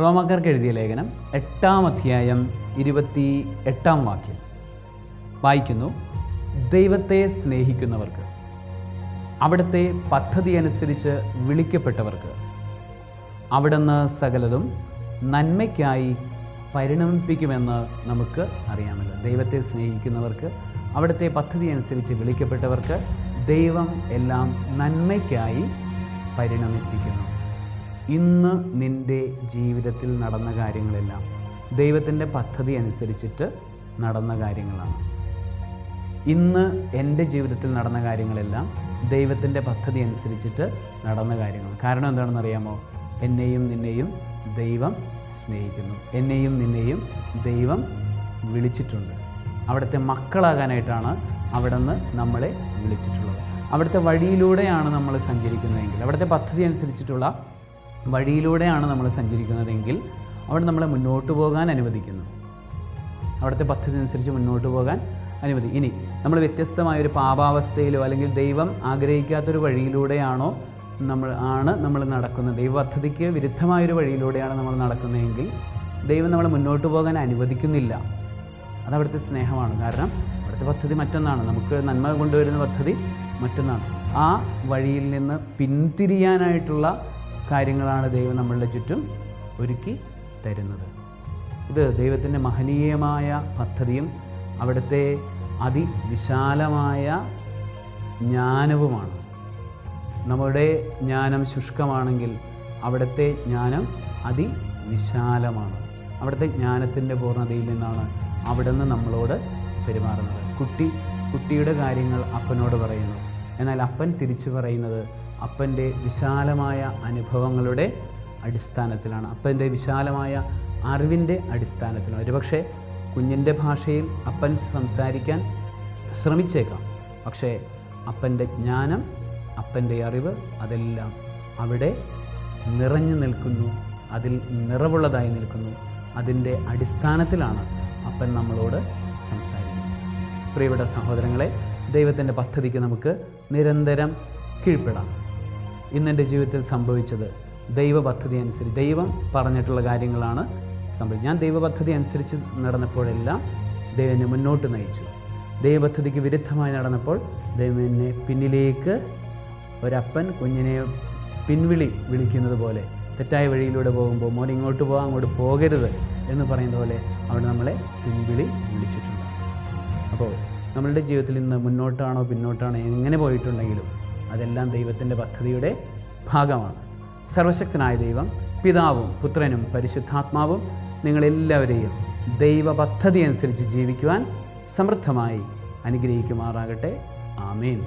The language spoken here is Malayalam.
റോമാക്കാർക്ക് എഴുതിയ ലേഖനം എട്ടാം അധ്യായം ഇരുപത്തി എട്ടാം വാക്യം. വായിക്കുന്നു ദൈവത്തെ സ്നേഹിക്കുന്നവർക്ക് അവിടുത്തെ പദ്ധതി അനുസരിച്ച് വിളിക്കപ്പെട്ടവർക്ക് അവിടുന്ന് സകലതും നന്മയ്ക്കായി പരിണമിപ്പിക്കുമെന്ന് നമുക്ക് അറിയാമല്ലോ. ദൈവത്തെ സ്നേഹിക്കുന്നവർക്ക് അവിടുത്തെ പദ്ധതി അനുസരിച്ച് വിളിക്കപ്പെട്ടവർക്ക് ദൈവം എല്ലാം നന്മയ്ക്കായി പരിണമിപ്പിക്കുന്നു. ഇന്ന് നിന്റെ ജീവിതത്തിൽ നടന്ന കാര്യങ്ങളെല്ലാം ദൈവത്തിന്റെ പദ്ധതി അനുസരിച്ചിട്ട് നടന്ന കാര്യങ്ങളാണ്. ഇന്ന് എന്റെ ജീവിതത്തിൽ നടന്ന കാര്യങ്ങളെല്ലാം ദൈവത്തിന്റെ പദ്ധതി അനുസരിച്ചിട്ട് നടന്ന കാര്യങ്ങൾ. കാരണം എന്താണെന്ന് അറിയാമോ? എന്നെയും നിന്നെയും ദൈവം സ്നേഹിക്കുന്നു. എന്നെയും നിന്നെയും ദൈവം വിളിച്ചിട്ടുണ്ട്. അവിടുത്തെ മക്കളാകാനായിട്ടാണ് അവിടെ നിന്ന് നമ്മളെ വിളിച്ചിട്ടുള്ളത്. അവിടുത്തെ വഴിയിലൂടെയാണ് നമ്മൾ സഞ്ചരിക്കുന്നതെങ്കിൽ അവിടുത്തെ പദ്ധതി അനുസരിച്ചിട്ടുള്ള വഴിയിലൂടെയാണ് നമ്മൾ സഞ്ചരിക്കുന്നതെങ്കിൽ അവിടെ നമ്മളെ മുന്നോട്ട് പോകാൻ അനുവദിക്കുന്നു. അവിടുത്തെ പദ്ധതി അനുസരിച്ച് മുന്നോട്ട് പോകാൻ അനുമതി ഇനി നമ്മൾ വ്യത്യസ്തമായ ഒരു പാപാവസ്ഥയിലോ അല്ലെങ്കിൽ ദൈവം ആഗ്രഹിക്കാത്തൊരു വഴിയിലൂടെയാണോ നമ്മൾ ആണ് നമ്മൾ നടക്കുന്നത്. ദൈവ പദ്ധതിക്ക് വിരുദ്ധമായൊരു വഴിയിലൂടെയാണ് നമ്മൾ നടക്കുന്നതെങ്കിൽ ദൈവം നമ്മളെ മുന്നോട്ട് പോകാൻ അനുവദിക്കുന്നില്ല. അത് സ്നേഹമാണ്. കാരണം അവിടുത്തെ പദ്ധതി മറ്റൊന്നാണ്. നമുക്ക് നന്മ കൊണ്ടുവരുന്ന പദ്ധതി മറ്റൊന്നാണ്. ആ വഴിയിൽ നിന്ന് പിന്തിരിയാനായിട്ടുള്ള കാര്യങ്ങളാണ് ദൈവം നമ്മളുടെ ചുറ്റും ഒരുക്കി തരുന്നത്. ഇത് ദൈവത്തിന്റെ മഹനീയമായ പദ്ധതിയും അവിടുത്തെ അതിവിശാലമായ ജ്ഞാനവുമാണ്. നമ്മുടെ ജ്ഞാനം ശുഷ്കമാണെങ്കിൽ അവിടുത്തെ ജ്ഞാനം അതിവിശാലമാണ്. അവിടുത്തെ ജ്ഞാനത്തിന്റെ പൂർണതയിൽ നിന്നാണ് അവിടെ നിന്ന് നമ്മളോട് പെരുമാറുന്നത്. കുട്ടി കുട്ടിയുടെ കാര്യങ്ങൾ അപ്പനോട് പറയുന്നു. എന്നാൽ അപ്പൻ തിരിച്ചു പറയുന്നത് അപ്പന്റെ വിശാലമായ അനുഭവങ്ങളുടെ അടിസ്ഥാനത്തിലാണ്. അപ്പന്റെ വിശാലമായ അറിവിന്റെ അടിസ്ഥാനത്തിലാണ്. ഒരുപക്ഷെ കുഞ്ഞിന്റെ ഭാഷയിൽ അപ്പൻ സംസാരിക്കാൻ ശ്രമിച്ചേക്കാം. പക്ഷേ അപ്പന്റെ ജ്ഞാനം അപ്പന്റെ അറിവ് അതെല്ലാം അവിടെ നിറഞ്ഞു നിൽക്കുന്നു. അതിൽ നിറവുള്ളതായി നിൽക്കുന്നു. അതിന്റെ അടിസ്ഥാനത്തിലാണ് അപ്പൻ നമ്മളോട് സംസാരിക്കുന്നത്. പ്രിയപ്പെട്ട സഹോദരങ്ങളെ ദൈവത്തിന്റെ പദ്ധതിക്ക് നമുക്ക് നിരന്തരം കീഴ്പ്പെടാം. ഇന്നെന്റെ ജീവിതത്തിൽ സംഭവിച്ചത് ദൈവ പദ്ധതി അനുസരിച്ച് ദൈവം പറഞ്ഞിട്ടുള്ള കാര്യങ്ങളാണ് സംഭവിച്ചത് ഞാൻ ദൈവ പദ്ധതി അനുസരിച്ച് നടന്നപ്പോഴെല്ലാം ദൈവം എന്നെ മുന്നോട്ട് നയിച്ചു. ദൈവപദ്ധതിക്ക് വിരുദ്ധമായി നടന്നപ്പോൾ ദൈവം എന്നെ പിന്നിലേക്ക് ഒരപ്പൻ കുഞ്ഞിനെ പിൻവിളി വിളിക്കുന്നത് പോലെ തെറ്റായ വഴിയിലൂടെ പോകുമ്പോൾ മോൻ ഇങ്ങോട്ട് പോകാം അങ്ങോട്ട് പോകരുത് എന്ന് പറയുന്ന പോലെ അവിടെ നമ്മളെ പിൻവിളി വിളിച്ചിട്ടുണ്ട്. അപ്പോൾ നമ്മളുടെ ജീവിതത്തിൽ ഇന്ന് മുന്നോട്ടാണോ പിന്നോട്ടാണോ എങ്ങനെ പോയിട്ടുണ്ടെങ്കിലും അതെല്ലാം ദൈവത്തിന്റെ പദ്ധതിയുടെ ഭാഗമാണ്. സർവശക്തനായ ദൈവം പിതാവും പുത്രനും പരിശുദ്ധാത്മാവും നിങ്ങളെല്ലാവരെയും ദൈവ പദ്ധതി അനുസരിച്ച് ജീവിക്കുവാൻ സമൃദ്ധമായി അനുഗ്രഹിക്കുമാറാകട്ടെ. ആമേൻ.